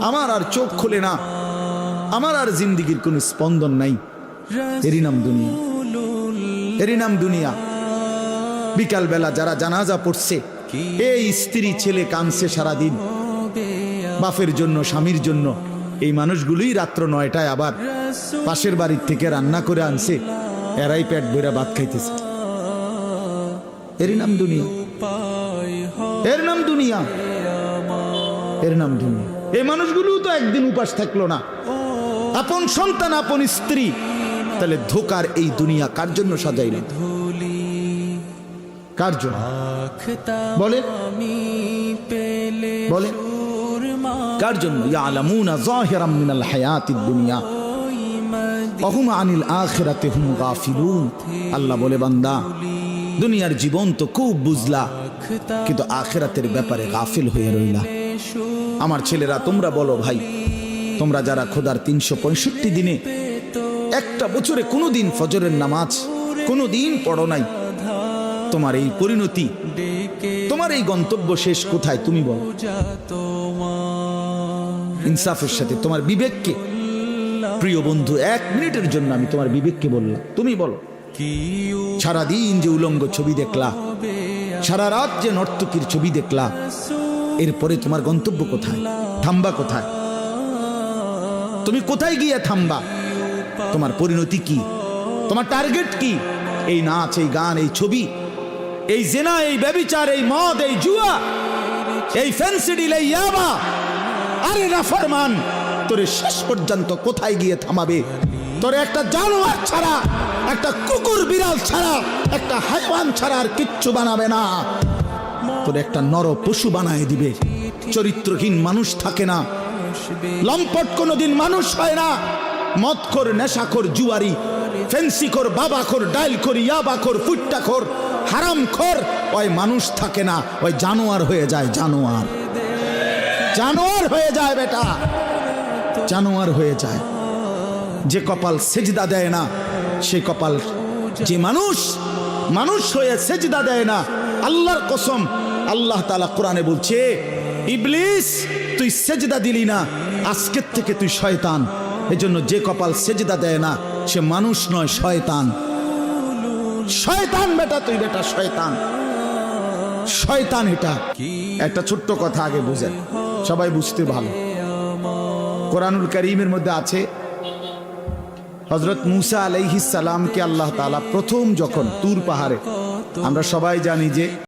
আমার আর চোখ খোলে না। আমার আর জিন্দিগির কোনো স্পন্দন নাই। এরই নাম দুনিয়া। এরই নাম দুনিয়া। বিকালবেলা যারা জানাজা পড়ছে, এই স্ত্রী ছেলে কানছে সারাদিন। বাপের জন্য, স্বামীর জন্য। এই মানুষগুলোই রাত্র নয়টায় আবার পাশের বাড়ির থেকে রান্না করে আনছে। এরাই পেট বইরা ভাত খাইতেছে। এরই নাম দুনিয়া। এর নাম দুনিয়া। এর নাম দুনিয়া। এই মানুষগুলো তো একদিন উপাস থাকল না। আপন সন্তান, আপন স্ত্রী। তাহলে ধোকার এই দুনিয়া কার জন্য সাজাইল কার জন্য? বলে? বলে? কার জন্য? যাহিরাম মিনাল হায়াতিদ দুনিয়া। অহুম আনিল আখিরাতে হুম গাফিলুন। আল্লাহ বলে, বান্দা, দুনিয়ার জীবন তো খুব বুঝলা, কিন্তু আখেরাতের ব্যাপারে গাফিল হয়ে রইলা। আমার ছেলেরা, তোমরা বলো ভাই, তোমরা যারা খোদার তিনশো পঁয়ষট্টি দিনে একটা বছরে কোনো দিন ফজরের নামাজ কোনো দিন পড়ো নাই, তোমার এই পরিণতি, তোমার এই গন্তব্য শেষ কোথায় তুমি বলো। ইনসাফের সাথে তোমার বিবেককে, প্রিয় বন্ধু, এক মিনিটের জন্য আমি তোমার বিবেককে বললাম, তুমি বলো, সারাদিন যে উলঙ্গ ছবি দেখলা, সারা রাত যে নর্তকীর ছবি দেখলা এরপরে তোমার গন্তব্য কোথায়? থামবা কোথায়? তুমি কোথায় গিয়ে থামবা? তোমার পরিণতি কি? তোমার টার্গেট কি? এই নাচ, এই গান, এই ছবি, এই জেনা, এই ব্যবিচার, এই মদ, এই জুয়া, এই ফেন্সিডিল এই ইয়াবা। আরে নাফরমান তোরে শেষ পর্যন্ত কোথায় গিয়ে থামাবে? তোরে একটা জানোয়ার ছাড়া, একটা কুকুর বিড়াল ছাড়া, একটা হাইওয়ান ছাড়া আর কিচ্ছু বানাবে না। তোর একটা নর পশু বানায় দিবে। চরিত্রহীন মানুষ থাকে না। লম্পট কোনোদিন মানুষ হয় না। মদখোর, নেশাখোর, জুয়ারি, ফেন্সিখোর, বাবাখোর ডাইলখোর ইয়াবাখোর, ফুট্টাখোর, হারামখোর, ওই মানুষ থাকে না। ওই জানোয়ার হয়ে যায় জানোয়ার। জানোয়ার হয়ে যায় বেটা। জানোয়ার হয়ে যায়। যে কপাল সেজদা দেয় না, সে কপাল যে মানুষ মানুষ হয়ে সেজদা দেয় না। আল্লাহর কসম আল্লাহ তালা কোরআনে বলছে, ইবলিস, তুই সেজদা দিলি না, আজকের থেকে তুই শয়তান। এজন্য যে কপাল সেজদা দেয় না, সে মানুষ নয়, শয়তান। শয়তান বেটা, তুই বেটা শয়তান। শয়তান এটা। একটা ছোট্ট কথা আগে বুঝেন। সবাই বুঝতে ভালো। কোরআনুল করিমের মধ্যে আছে হজরত মুসা আলাইহিস সালামকে আল্লাহ তাআলা প্রথম যখন তুর পাহাড়ে আমরা সবাই জানি যে